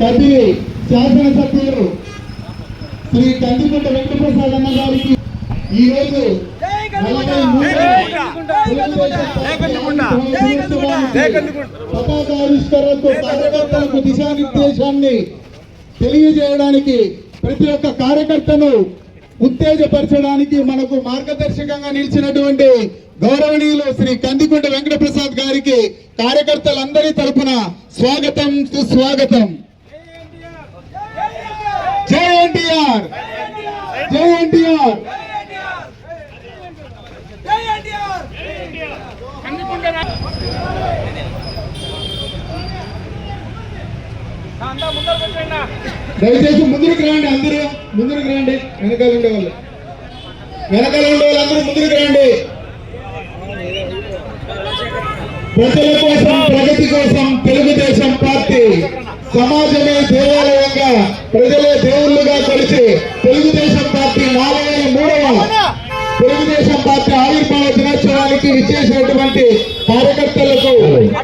కదిరి శాసనసభ్యులు శ్రీ కందికొండ వెంకటప్రసాద్ అన్న గారికి ఈ రోజు పతాకావిష్కరణతో కార్యకర్తలకు దిశానిర్దేశాన్ని తెలియజేయడానికి ప్రతి ఒక్క కార్యకర్తను ఉత్తేజపరచడానికి మనకు మార్గదర్శకంగా నిలిచినటువంటి గౌరవనీయులు శ్రీ కందికొండ వెంకటప్రసాద్ గారికి కార్యకర్తలందరి తరపున స్వాగతం సుస్వాగతం. జై ఎన్టీఆర్! జై ఎన్టీఆర్! దయచేసి ముందుకు రండి అందరూ. ముందుకు రండి. వెనకాల ఉండే వాళ్ళు వెనకాల ఉండే వాళ్ళందరూ ముందుకు రండి. ప్రజల కోసం ప్రగతి కోసం తెలుగుదేశం పార్టీ. సమాజమే దేవాలయంగా ప్రజలే దేవుళ్ళుగా కలిసి తెలుగుదేశం పార్టీ నాలుగు మూడవ తెలుగుదేశం పార్టీ ఆవిర్భావ దినోత్సవానికి విచ్చేసినటువంటి కార్యకర్తలకు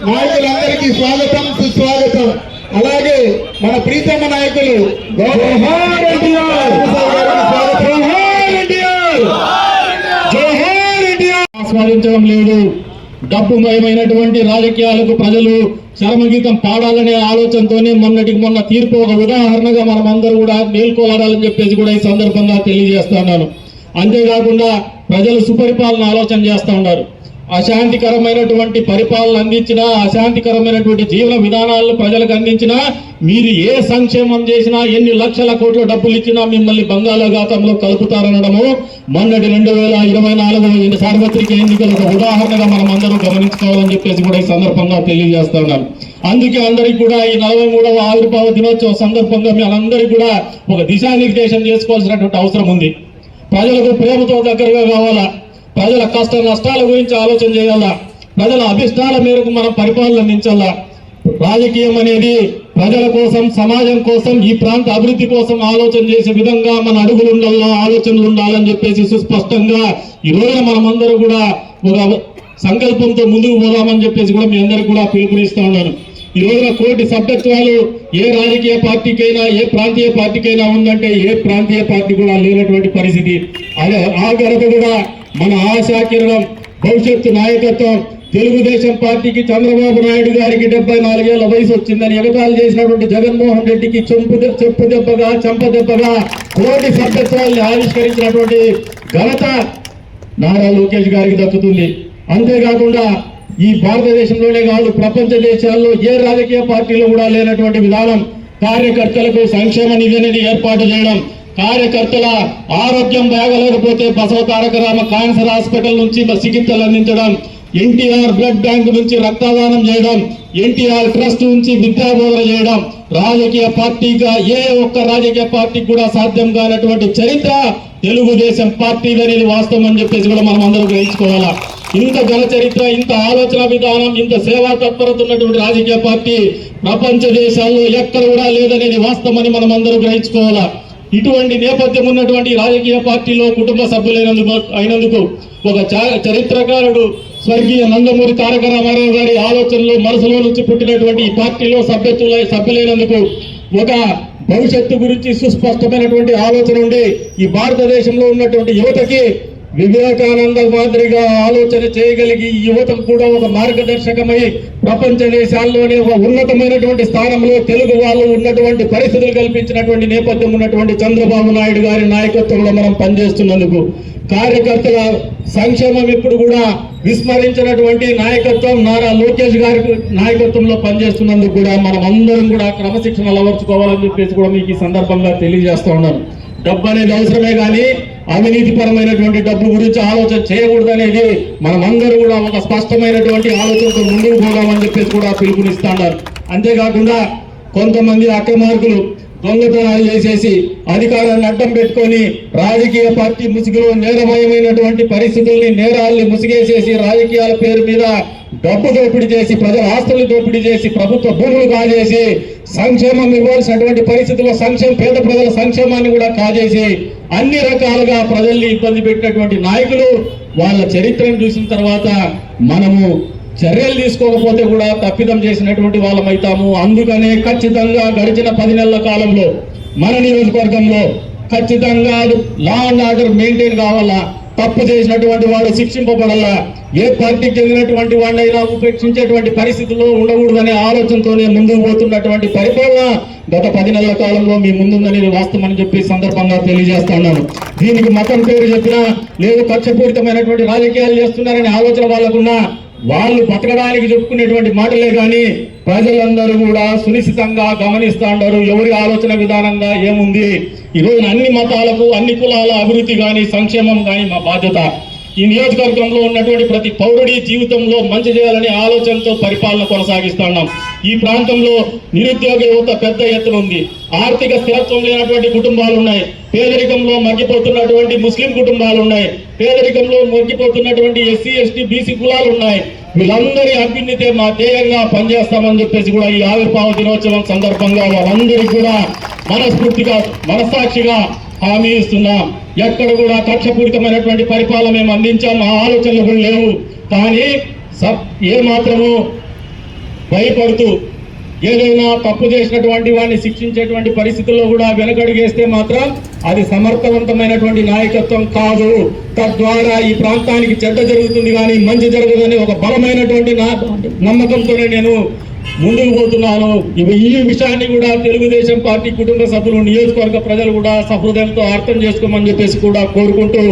నాయకులందరికీ స్వాగతం సుస్వాగతం. అలాగే మన ప్రీతమ నాయకులు ఎన్టీఆర్ ఆస్వాదించడం లేదు. డబ్బుమయమైనటువంటి రాజకీయాలకు ప్రజలు చరమగీతం పాడాలనే ఆలోచనతోనే మొన్నటికి మొన్న తీర్పు ఒక ఉదాహరణగా మనం అందరూ కూడా మేల్కోవాలని చెప్పేసి కూడా ఈ సందర్భంగా తెలియజేస్తున్నాను అంతేకాకుండా ప్రజలు సుపరిపాలన ఆలోచన చేస్తూ ఉన్నారు. అశాంతికరమైనటువంటి పరిపాలన అందించినా అశాంతికరమైనటువంటి జీవన విధానాలను ప్రజలకు అందించినా మీరు ఏ సంక్షేమం చేసినా ఎన్ని లక్షల కోట్ల డబ్బులు ఇచ్చినా మిమ్మల్ని బంగాళాఘాతంలో కలుపుతారనడము మొన్నటి రెండు వేల ఇరవై నాలుగు సార్వత్రిక ఎన్నికలకు ఉదాహరణగా మనం అందరూ గమనించుకోవాలని చెప్పేసి కూడా ఈ సందర్భంగా తెలియజేస్తా ఉన్నాను. అందుకే అందరికి కూడా ఈ నలభై మూడవ ఆవిర్భావ దినోత్సవ సందర్భంగా మీ కూడా ఒక దిశానిర్దేశం చేసుకోవాల్సినటువంటి అవసరం ఉంది. ప్రజలకు ప్రేమతో దగ్గరగా కావాలా? ప్రజల కష్ట నష్టాల గురించి ఆలోచన చేయాలా? ప్రజల అభిష్టాల మేరకు మనం పరిపాలన అందించాలా? రాజకీయం అనేది ప్రజల కోసం సమాజం కోసం ఈ ప్రాంత అభివృద్ధి కోసం ఆలోచన చేసే విధంగా మన అడుగులు ఉండాలా ఆలోచనలు ఉండాలని చెప్పేసి సుస్పష్టంగా ఈ రోజున మనమందరూ కూడా ఒక సంకల్పంతో ముందుకు పోదామని చెప్పేసి కూడా మీ అందరికి కూడా పిలుపునిస్తా ఉన్నాను. ఈ రోజున కోటి సభ్యత్వాలు ఏ రాజకీయ పార్టీకైనా ఏ ప్రాంతీయ పార్టీకైనా ఉందంటే ఏ ప్రాంతీయ పార్టీ కూడా లేనటువంటి పరిస్థితి. అదే ఆ కూడా మన ఆశాకిరణం భవిష్యత్తు నాయకత్వం తెలుగుదేశం పార్టీకి చంద్రబాబు నాయుడు గారికి డెబ్బై నాలుగేళ్ళ వయసు వచ్చిందని ఎగతాలు చేసినటువంటి జగన్మోహన్ రెడ్డికి చెంపు చెప్పు దెబ్బగా చెంప దెబ్బగా కోటి సభ్యత్వాల్ని ఆవిష్కరించినటువంటి ఘనత నారా లోకేష్ గారికి దక్కుతుంది. అంతేకాకుండా ఈ భారతదేశంలోనే కాదు ప్రపంచ దేశాల్లో ఏ రాజకీయ పార్టీలో కూడా లేనటువంటి విధానం కార్యకర్తలకు సంక్షేమ నిధి అనేది ఏర్పాటు చేయడం కార్యకర్తల ఆరోగ్యం బాగలేకపోతే బసవ తారక రామ క్యాన్సర్ హాస్పిటల్ నుంచి చికిత్సలు అందించడం ఎన్టీఆర్ బ్లడ్ బ్యాంక్ నుంచి రక్తదానం చేయడం ఎన్టీఆర్ ట్రస్ట్ నుంచి విద్యాబోధన చేయడం రాజకీయ పార్టీగా ఏ ఒక్క రాజకీయ పార్టీకి కూడా సాధ్యం కానటువంటి చరిత్ర తెలుగుదేశం పార్టీ అనేది వాస్తవం అని చెప్పేసి కూడా మనం అందరూ గ్రహించుకోవాలా? ఇంత ఘన చరిత్ర ఇంత ఆలోచన విధానం ఇంత సేవా తత్పరత ఉన్నటువంటి రాజకీయ పార్టీ ప్రపంచ దేశాల్లో ఎక్కడ కూడా లేదనేది వాస్తవమని మనం అందరూ గ్రహించుకోవాలా? ఇటువంటి నేపథ్యం ఉన్నటువంటి రాజకీయ పార్టీలో కుటుంబ సభ్యులైనందుకు అయినందుకు ఒక చరిత్రకారుడు స్వర్గీయ నందమూరి తారక రామారావు గారి ఆలోచనలు మనసులో నుంచి పుట్టినటువంటి ఈ పార్టీలో సభ్యత్వ సభ్యులైనందుకు ఒక భవిష్యత్తు గురించి సుస్పష్టమైనటువంటి ఆలోచన ఉండి ఈ భారతదేశంలో ఉన్నటువంటి యువతకి వివేకానంద మాదిరిగా ఆలోచన చేయగలిగి యువతకు కూడా ఒక మార్గదర్శకమై ప్రపంచ దేశాల్లోనే ఒక ఉన్నతమైనటువంటి స్థానంలో తెలుగు వాళ్ళు ఉన్నటువంటి పరిస్థితులు కల్పించినటువంటి నేపథ్యం ఉన్నటువంటి చంద్రబాబు నాయుడు గారి నాయకత్వంలో మనం పనిచేస్తున్నందుకు కార్యకర్తల సంక్షేమం ఇప్పుడు కూడా విస్మరించినటువంటి నాయకత్వం నారా లోకేష్ గారి నాయకత్వంలో పనిచేస్తున్నందుకు కూడా మనం అందరం కూడా క్రమశిక్షణ అలవర్చుకోవాలని చెప్పేసి కూడా మీకు ఈ సందర్భంగా తెలియజేస్తా ఉన్నాను. డబ్బు అనేది అవసరమే కానీ అవినీతిపరమైనటువంటి డబ్బు గురించి ఆలోచన చేయకూడదు అనేది కూడా ఒక స్పష్టమైనటువంటి ఆలోచనతో ముందుకు పోదామని చెప్పేసి కూడా పిలుపునిస్తున్నారు అంతేకాకుండా కొంతమంది అక్రమార్కులు దొంగతనాలు చేసేసి అధికారాన్ని అడ్డం పెట్టుకొని రాజకీయ పార్టీ ముసుగులో నేరమయమైనటువంటి పరిస్థితుల్ని నేరాల్ని ముసిగేసేసి రాజకీయాల పేరు మీద డబ్బు దోపిడీ చేసి ప్రజల ఆస్తులు దోపిడీ చేసి ప్రభుత్వ భూములు కాజేసి సంక్షేమం ఇవ్వాల్సినటువంటి పరిస్థితుల్లో సంక్షేమ పేద ప్రజల సంక్షేమాన్ని కూడా కాజేసి అన్ని రకాలుగా ప్రజల్ని ఇబ్బంది పెట్టినటువంటి నాయకులు వాళ్ళ చరిత్రను చూసిన తర్వాత మనము చర్యలు తీసుకోకపోతే కూడా తప్పిదం చేసినటువంటి వాళ్ళమైతాము అందుకనే ఖచ్చితంగా గడిచిన పది నెలల కాలంలో మన నియోజకవర్గంలో ఖచ్చితంగా లా అండ్ ఆర్డర్ మెయింటైన్ కావాలా? తప్పు చేసినటువంటి వాడు శిక్షింపబడాల. ఏ పార్టీకి చెందినటువంటి వాడినైనా ఉపేక్షించేటువంటి పరిస్థితుల్లో ఉండకూడదనే ఆలోచనతోనే ముందుకు పోతున్నటువంటి పరిపాలన గత పది నెలల కాలంలో మీ ముందుందనేది వాస్తవమని చెప్పి సందర్భంగా తెలియజేస్తున్నాను. దీనికి మతం పేరు చెప్పినా లేదు కక్షపూరితమైనటువంటి రాజకీయాలు చేస్తున్నారనే ఆలోచన వాళ్ళకున్నా వాళ్ళు బతకడానికి చెప్పుకునేటువంటి మాటలే కానీ ప్రజలందరూ కూడా సునిశ్చితంగా గమనిస్తూ ఉండరు ఎవరి ఆలోచన విధానంగా ఏముంది? ఈ రోజున అన్ని మతాలకు అన్ని కులాల అభివృద్ధి కానీ సంక్షేమం కానీ మా బాధ్యత. ఈ నియోజకవర్గంలో ఉన్నటువంటి ప్రతి పౌరుడి జీవితంలో మంచి చేయాలనే ఆలోచనతో పరిపాలన కొనసాగిస్తున్నాం ఈ ప్రాంతంలో నిరుద్యోగ యువత పెద్ద ఎత్తున ఉంది. ఆర్థిక స్థిరత్వం లేనటువంటి కుటుంబాలు ఉన్నాయి. పేదరికంలో మగ్గిపోతున్నటువంటి ముస్లిం కుటుంబాలు ఉన్నాయి. పేదరికంలో మగ్గిపోతున్నటువంటి ఎస్సీ ఎస్టీ బీసీ కులాలు ఉన్నాయి. వీళ్ళందరి అభ్యున్నతే మా ధ్యేయంగా పనిచేస్తామని చెప్పేసి కూడా ఈ ఆవిర్భావ దినోత్సవం సందర్భంగా వాళ్ళందరికీ కూడా మనస్ఫూర్తిగా మనస్సాక్షిగా హామీ ఇస్తున్నాం. ఎక్కడ కూడా కక్షపూరితమైనటువంటి పరిపాలన మేము అందించాం మా ఆలోచనలు కూడా లేవు. కానీ సబ్ ఏ మాత్రము భయపడుతూ ఏదైనా తప్పు చేసినటువంటి వాడిని శిక్షించేటువంటి పరిస్థితుల్లో కూడా వెనకడుగేస్తే మాత్రం అది సమర్థవంతమైనటువంటి నాయకత్వం కాదు. తద్వారా ఈ ప్రాంతానికి చెడ్డ జరుగుతుంది కానీ మంచి జరగదని ఒక బలమైనటువంటి నా- నమ్మకంతోనే నేను ముందుకు పోతున్నాను. ఇవి ఈ విషయాన్ని కూడా తెలుగుదేశం పార్టీ కుటుంబ సభ్యులు నియోజకవర్గ ప్రజలు కూడా సహృదయంతో అర్థం చేసుకోమని చెప్పేసి కూడా కోరుకుంటూ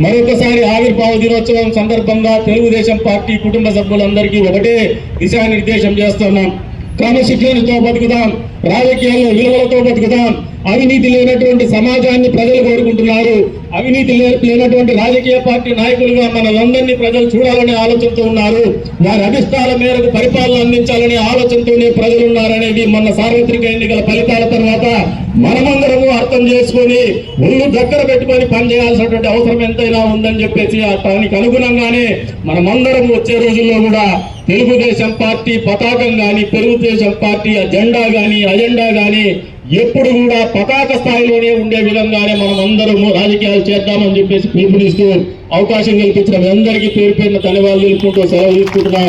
మరొకసారి ఆవిర్భావ దినోత్సవం సందర్భంగా తెలుగుదేశం పార్టీ కుటుంబ సభ్యులందరికీ ఒకటే దిశానిర్దేశం చేస్తున్నాం. క్రమశిక్షణతో బతుకుదాం రాజకీయాల్లో విలువలతో బతుకుదాం అవినీతి లేనటువంటి సమాజాన్ని ప్రజలు కోరుకుంటున్నారు. అవినీతి లేనటువంటి రాజకీయ పార్టీ నాయకులుగా మనలందరినీ ప్రజలు చూడాలనే ఆలోచనతో ఉన్నారు. వారి అభిష్టాల మేరకు పరిపాలన అందించాలనే ఆలోచనతోనే ప్రజలు ఉన్నారనేది మొన్న సార్వత్రిక ఎన్నికల ఫలితాల తర్వాత మనమందరము అర్థం చేసుకొని ఒళ్ళు దగ్గర పెట్టుకొని పనిచేయాల్సినటువంటి అవసరం ఎంతైనా ఉందని చెప్పేసి దానికి అనుగుణంగానే మనమందరం వచ్చే రోజుల్లో కూడా తెలుగుదేశం పార్టీ పతాకం కానీ తెలుగుదేశం పార్టీ జెండా కానీ అజెండా కానీ ఎప్పుడు కూడా పతాక స్థాయిలోనే ఉండే విధంగానే మనం అందరము రాజకీయాలు చేద్దామని చెప్పేసి పిలుపునిస్తూ అవకాశం కల్పించిన అందరికీ పేరు పేరున ధన్యవాదాలు తెలుపుకుంటూ సెలవు తీసుకుంటున్నాం.